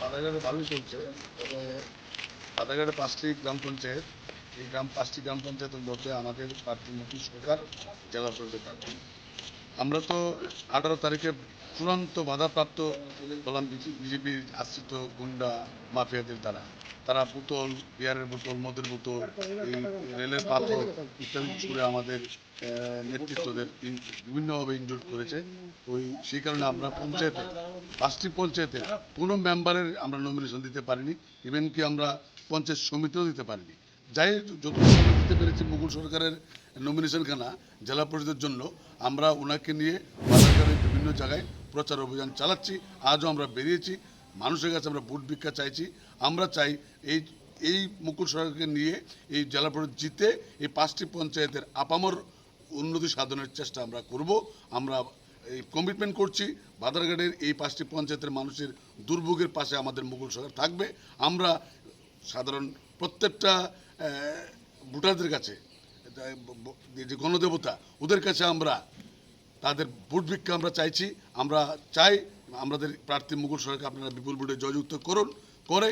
বাজারঘাটে ভালোই চলছে তবে বাজারঘাটে পাঁচটি গ্রাম পঞ্চায়েত। এই গ্রাম, পাঁচটি গ্রাম পঞ্চায়েতের মধ্যে আমাদের প্রার্থী নতুন সরকার জেলা পরিষদের প্রার্থী। আমরা তো আঠারো তারিখে চূড়ান্ত বাধাপ্রাপ্ত বললাম বিজেপি আশ্রিত গুন্ডা মাফিয়াদের দ্বারা। তারা বোতল বিয়ারের বোতল মদের বোতল এই রেলের পাথর ইত্যাদি ছুড়ে আমাদের নেতৃত্বদের বিভিন্নভাবে ইনজুর করেছে। ওই, সেই কারণে আমরা পঞ্চায়েতে, পাঁচটি পঞ্চায়েতে কোনো মেম্বারের আমরা নমিনেশন দিতে পারিনি। ইভেন কি আমরা পঞ্চায়েত সমিতিও দিতে পারিনি। যাই আমরা দিতে পেরেছি মুঘল সরকারের নমিনেশন খানা জেলা পরিষদের জন্য, আমরা ওনাকে নিয়ে বাজারঘাটের বিভিন্ন জায়গায় প্রচার অভিযান চালাচ্ছি, আজও আমরা বেরিয়েছি, মানুষের কাছে আমরা ভোট ভিক্ষা চাইছি, আমরা চাই এই এই মুকুল সরকারকে নিয়ে এই জেলা পরিষদ জিতে এই পাঁচটি পঞ্চায়েতের আপামর উন্নতি সাধনের চেষ্টা আমরা করব, আমরা এই কমিটমেন্ট করছি, বাজারঘাটের এই পাঁচটি পঞ্চায়েতের মানুষের দুর্ভোগের পাশে আমাদের মুঘল সরকার থাকবে, আমরা সাধারণ প্রত্যেকটা ভোটারদের কাছে যে গণদেবতা, ওদের কাছে আমরা তাদের ভোট ভিক্ষা আমরা চাইছি। আমরা চাই আমাদের প্রার্থী মুঘল সরকার আপনারা বিপুল ভোটে জয়যুক্ত করুন, করে